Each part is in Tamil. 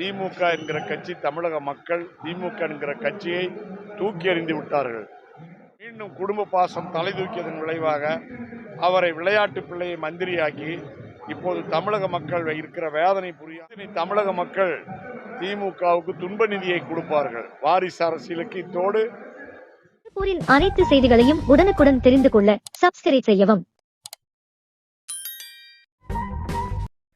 திமுக என்கிற கட்சி தமிழக மக்கள் திமுக என்கிற கட்சியை தூக்கி எறிந்து விட்டார்கள். மீண்டும் குடும்ப பாசம் தலை தூக்கியதன் விளைவாக அவரை விளையாட்டு பிள்ளையை மந்திரியாக்கி இப்போது தமிழக மக்கள் இருக்கிற வேதனை புரியாது தமிழக மக்கள் திமுகவுக்கு துன்ப நிதியை கொடுப்பார்கள். வாரிசு அரசியலுக்கு இத்தோடு அனைத்து செய்திகளையும் உடனுக்குடன் தெரிந்து கொள்ள சப்ஸ்கிரைப் செய்யவும்.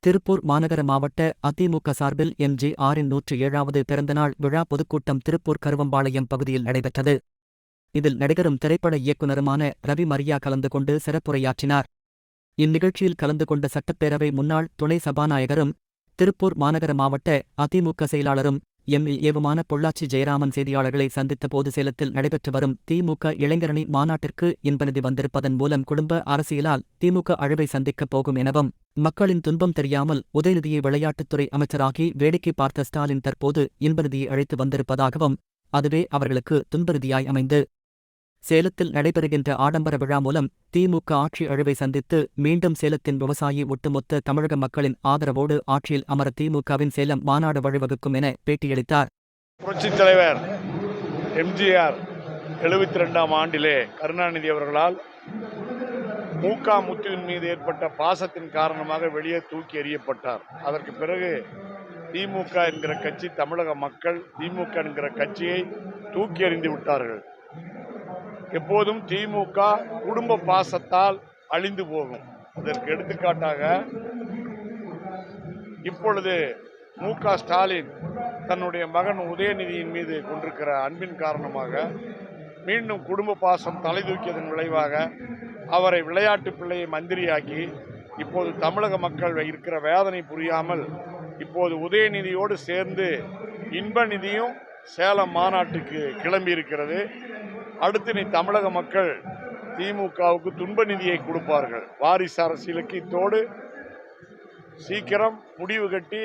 திருப்பூர் மாநகர மாவட்ட அதிமுக சார்பில் எம்ஜி ஆரின் நூற்றி ஏழாவது பிறந்தநாள் விழா பொதுக்கூட்டம் திருப்பூர் கருவம்பாளையம் பகுதியில் நடைபெற்றது. இதில் நடிகரும் திரைப்பட இயக்குனருமான ரவி மரியா கலந்து கொண்டு சிறப்புரையாற்றினார். இந்நிகழ்ச்சியில் கலந்து கொண்ட சட்டப்பேரவை முன்னாள் துணை சபாநாயகரும் திருப்பூர் மாநகர மாவட்ட அதிமுக செயலாளரும் எம்எல்ஏவுமான பொள்ளாச்சி ஜெயராமன் செய்தியாளர்களை சந்தித்த போது சேலத்தில் நடைபெற்று வரும் திமுக இளைஞரணி மாநாட்டிற்கு இன்பநிதி வந்திருப்பதன் மூலம் குடும்ப அரசியலால் திமுக அழிவை சந்திக்கப் போகும் எனவும் மக்களின் துன்பம் தெரியாமல் உதயநிதியை விளையாட்டுத்துறை அமைச்சராகி வேடிக்கை பார்த்த ஸ்டாலின் தற்போது இன்பநிதியை அழைத்து வந்திருப்பதாகவும் அதுவே அவர்களுக்கு துன்பநிதியாய் அமைந்து சேலத்தில் நடைபெறுகின்ற ஆடம்பர விழா மூலம் திமுக ஆட்சி அழிவை சந்தித்து மீண்டும் சேலத்தின் விவசாயி ஒட்டுமொத்த தமிழக மக்களின் ஆதரவோடு ஆட்சியில் அமர திமுகவின் சேலம் மாநாடு வழிவகுக்கும் என பேட்டியளித்தார். புரட்சித் தலைவர் எம்ஜிஆர் எழுபத்தி ரெண்டாம் ஆண்டிலே கருணாநிதி அவர்களால் மூகா முத்துவின் மீது ஏற்பட்ட பாசத்தின் காரணமாக வெளியே தூக்கி எறியப்பட்டார். அதற்கு பிறகு திமுக என்கிற கட்சி தமிழக மக்கள் திமுக என்கிற கட்சியை தூக்கி எறிந்து விட்டார்கள். எப்போதும் திமுக குடும்ப பாசத்தால் அழிந்து போகும். அதற்கு எடுத்துக்காட்டாக இப்பொழுது மு ஸ்டாலின் தன்னுடைய மகன் உதயநிதியின் மீது கொண்டிருக்கிற அன்பின் காரணமாக மீண்டும் குடும்ப பாசம் தலை தூக்கியதன் விளைவாக அவரை விளையாட்டு பிள்ளையை மந்திரியாக்கி இப்போது தமிழக மக்கள் இருக்கிற வேதனை புரியாமல் இப்போது உதயநிதியோடு சேர்ந்து இன்ப நிதியும் சேலம் மாநாட்டுக்கு கிளம்பி இருக்கிறது அடுத்து நீ தமிழக மக்கள் திமுகவுக்கு துன்ப நிதியை கொடுப்பார்கள். வாரிசு அரசியலுக்கு இத்தோடு சீக்கிரம் முடிவு கட்டி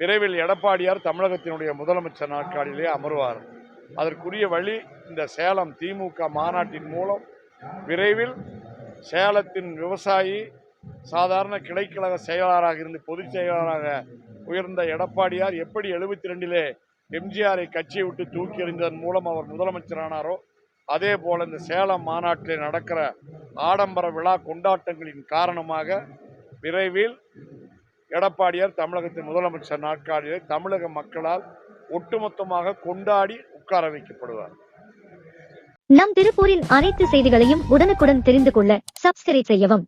விரைவில் எடப்பாடியார் தமிழகத்தினுடைய முதலமைச்சர் நாட்காலிலே அமர்வார். அதற்குரிய வழி இந்த சேலம் திமுக மாநாட்டின் மூலம் விரைவில் சேலத்தின் விவசாயி சாதாரண கிளைக்கழக செயலாளராக இருந்து பொதுச் செயலாளராக உயர்ந்த எடப்பாடியார் எப்படி எழுபத்தி ரெண்டிலே எம்ஜிஆரை கட்சியை விட்டு தூக்கி எறிந்ததன் மூலம் அவர் முதலமைச்சரானாரோ அதே போல இந்த சேலம் மாநாட்டில் நடக்கிற ஆடம்பர விழா கொண்டாட்டங்களின் காரணமாக விரைவில் எடப்பாடியார் தமிழகத்தின் முதலமைச்சர் நாட்காலிலே தமிழக மக்களால் ஒட்டுமொத்தமாக கொண்டாடி உட்கார வைக்கப்படுவார். நம் திருப்பூரின் அனைத்து செய்திகளையும் உடனுக்குடன் தெரிந்து கொள்ள சப்ஸ்கிரைப் செய்யவும்.